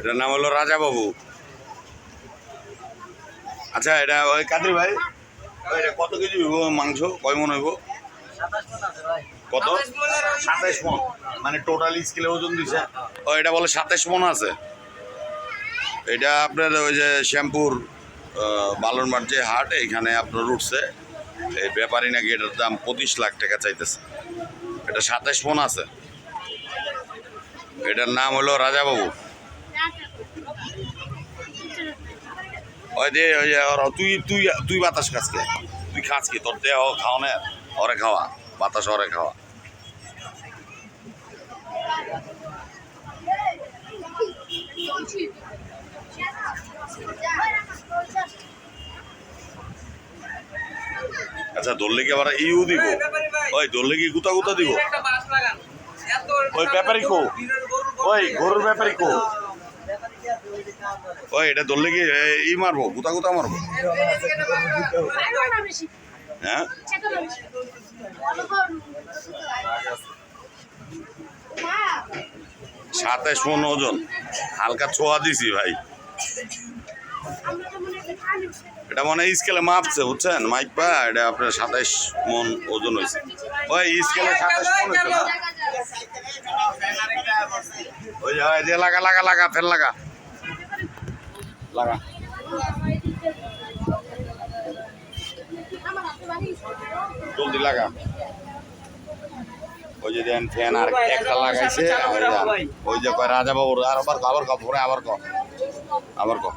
এটার নাম হলো রাজা বাবু আচ্ছা এটা ওই কাদের ভাই? এটা কত কেজি হইব মাংস? কয় মন হইব? কত? সাতাইশ মন। মানে টোটাল স্কেলে ওজন দিছে। ও, এটা বলে সাতাইশ মন আছে। এটা আপনার ওই যে শ্যামপুর বালনমার যে হাট, এইখানে আপনার উঠছে। এই ব্যাপারী নাকি এটার দাম পঁচিশ লাখ টাকা চাইতেছে। এটা সাতাইশ মন আছে। এটার নাম হলো রাজাবাবু। ওই যে তুই তুই তুই বাতাস খাস কে? তুই খাস কি? তোর দেহ খাও না? ওরে খাওয়া। বাতাস ওরে খাওয়া। আচ্ছা ধরলে কি আবার ইউ দিব? ওই ধরলে কি গুতা গুতা দিব? ওই ব্যাপারী কো ওই গরুর ব্যাপারী কো ওই, এটা ধরলে কি ই মারবো, গুতা গুতা মারবো? হ্যাঁ? সাতাইশ মন ওজন হালকা ছোঁয়া দিছি ভাই। এটা মনে হয় স্কেলে মাপছে, বুঝছেন? মাইক পা এটা আপনার সাতাইশ মন ওজন হয়েছে ওই, স্কেলে সাতাইশ মন হয়েছে ওই যে, লাগা লাগা লাগা, ফেল লাগা। লাগা। জলদি লাগা। ওই যে দেন ফ্যান আর একটা লাগাইছে ওই যে- কয় রাজা বাবুর আর আবার কও, আবার কো পরে আবার কো আবার কো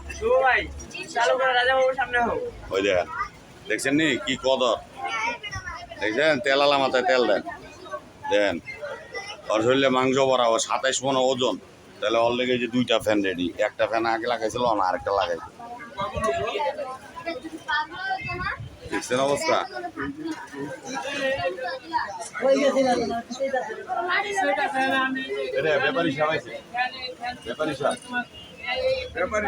ওই দেখেন দেখছেন নি কি কদর? দেখছেন? তেল আলা মাথায় তেল দেন। দেন। ওর শরীরে মাংস ভরা ও সাতাইশ মন ওজন। তাহলে অল লেগে যে দুইটা ফ্যান রেডি একটা ফ্যান আগে লাগাইছিল না আরেকটা লাগাইছে। দেখছেন অবস্থা? ব্যাপারী সাহেব ব্যাপারী সাহেব। ব্যাপারী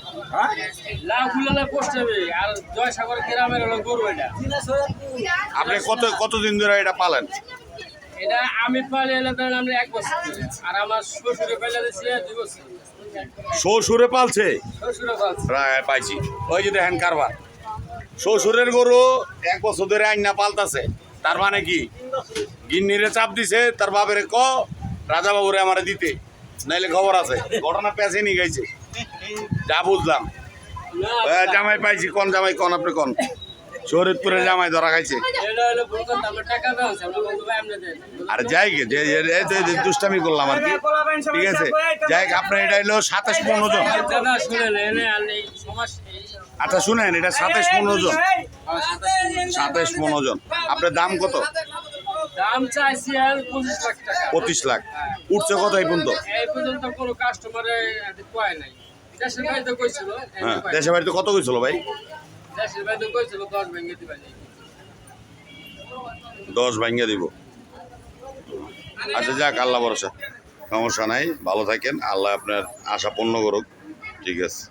আপনি কত কতদিন ধরে এটা পালেন? এটা আমি পালে ধরেন আমরা এক বছর আর আমার শ্বশুরে পাইলে দুই বছর। শ্বশুরে পালছে? পাইছি। ওই যে দেখেন কারবার। শ্বশুরের গরু এক বছর ধরে আইনা পালতাছে। তার মানে কি? গিন্নিরে চাপ দিছে তার বাপের ক রাজা বাবুরে আমারে দিতে। নাইলে খবর আছে। ঘটনা পেছে নিয়ে গেছে। যা বুঝলাম। জামাই পাইছি, কোন জামাই, কোন আপনি কোন? শরীরপুরের জামাই ধরা খাইছে। আর যাই দুষ্টামি করলাম আর কি। ঠিক আছে? যাই আপনার এটা হলো সাতাশ পনেরো জন। আচ্ছা শুনেন, এটা সাতাশ পনেরো জন। সাতাশ পনেরো জন। আপনার দাম কত? দাম চাইছি আর পঁচিশ লাখ টাকা। পঁচিশ লাখ। উঠছে কত এই পর্যন্ত? এই পর্যন্ত কোনো কাস্টমারে পায় নাই। দেশের বাড়িতে কইছিল হ্যাঁ বাড়িতে কত কইছিল ভাই? দেশের বাড়িতে কইছিল দশ ভেঙে দিবা দশ ভাঙ্গা দিব। আচ্ছা যাক আল্লাহ ভরসা। সমস্যা নাই ভালো থাকেন। আল্লাহ আপনার আশা পূর্ণ করুক। ঠিক আছে।